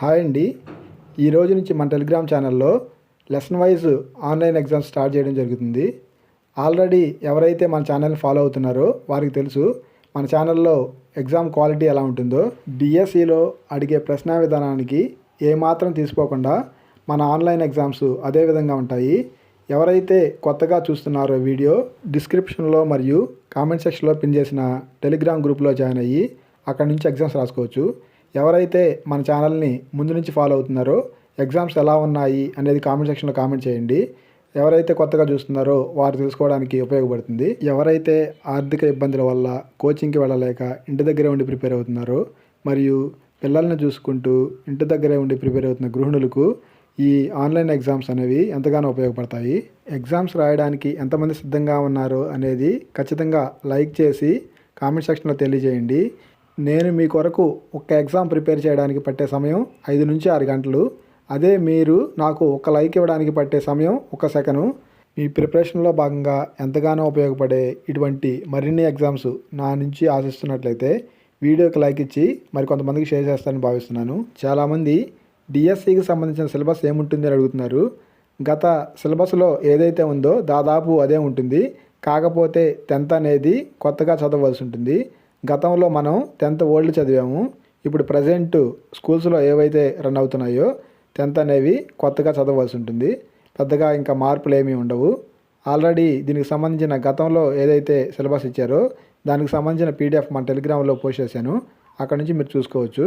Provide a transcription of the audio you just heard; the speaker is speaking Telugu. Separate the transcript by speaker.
Speaker 1: హాయ్ అండి. ఈ రోజు నుంచి మన టెలిగ్రామ్ ఛానల్లో lesson wise online exams start చేయడం జరుగుతుంది. ఆల్రెడీ ఎవరైతే మన ఛానల్ని ఫాలో అవుతున్నారో వారికి తెలుసు మన ఛానల్లో ఎగ్జామ్ క్వాలిటీ ఎలా ఉంటుందో. డిఎస్సిలో అడిగే ప్రశ్న విధానానికి ఏమాత్రం తీసుకోకుండా మన ఆన్లైన్ ఎగ్జామ్స్ అదే విధంగా ఉంటాయి. ఎవరైతే కొత్తగా చూస్తున్నారో వీడియో డిస్క్రిప్షన్లో మరియు కామెంట్ సెక్షన్లో పిన్ చేసిన టెలిగ్రామ్ గ్రూప్లో జాయిన్ అయ్యి అక్కడ నుంచి ఎగ్జామ్స్ రాసుకోవచ్చు. ఎవరైతే మన ఛానల్ని ముందు నుంచి ఫాలో అవుతున్నారో ఎగ్జామ్స్ ఎలా ఉన్నాయి అనేది కామెంట్ సెక్షన్లో కామెంట్ చేయండి. ఎవరైతే కొత్తగా చూస్తున్నారో వారు తెలుసుకోవడానికి ఉపయోగపడుతుంది. ఎవరైతే ఆర్థిక ఇబ్బందుల వల్ల కోచింగ్కి వెళ్ళలేక ఇంటి దగ్గరే ఉండి ప్రిపేర్ అవుతున్నారో మరియు పిల్లల్ని చూసుకుంటూ ఇంటి దగ్గరే ఉండి ప్రిపేర్ అవుతున్న గృహిణులకు ఈ ఆన్లైన్ ఎగ్జామ్స్ అనేవి ఎంతగానో ఉపయోగపడతాయి. ఎగ్జామ్స్ రాయడానికి ఎంతమంది సిద్ధంగా ఉన్నారో అనేది ఖచ్చితంగా లైక్ చేసి కామెంట్ సెక్షన్లో తెలియజేయండి. నేను మీ కొరకు ఒక ఎగ్జామ్ ప్రిపేర్ చేయడానికి పట్టే సమయం ఐదు నుంచి ఆరు గంటలు. అదే మీరు నాకు ఒక లైక్ ఇవ్వడానికి పట్టే సమయం ఒక సెకను. మీ ప్రిపరేషన్లో భాగంగా ఎంతగానో ఉపయోగపడే ఇటువంటి మరిన్ని ఎగ్జామ్స్ నా నుంచి ఆశిస్తున్నట్లయితే వీడియోకి లైక్ ఇచ్చి మరి కొంతమందికి షేర్ చేస్తానని భావిస్తున్నాను. చాలామంది డిఎస్సికి సంబంధించిన సిలబస్ ఏముంటుంది అని అడుగుతున్నారు. గత సిలబస్లో ఏదైతే ఉందో దాదాపు అదే ఉంటుంది. కాకపోతే టెన్త్ అనేది కొత్తగా చదవవలసి ఉంటుంది. గతంలో మనం టెన్త్ ఓల్డ్ చదివాము. ఇప్పుడు ప్రజెంట్ స్కూల్స్లో ఏవైతే రన్ అవుతున్నాయో టెన్త్ అనేవి కొత్తగా చదవాల్సి ఉంటుంది. పెద్దగా ఇంకా మార్పులు ఏమీ ఉండవు. ఆల్రెడీ దీనికి సంబంధించిన గతంలో ఏదైతే సిలబస్ ఇచ్చారో దానికి సంబంధించిన పీడిఎఫ్ మన టెలిగ్రామ్లో పోస్ట్ చేశాను. అక్కడ నుంచి మీరు చూసుకోవచ్చు.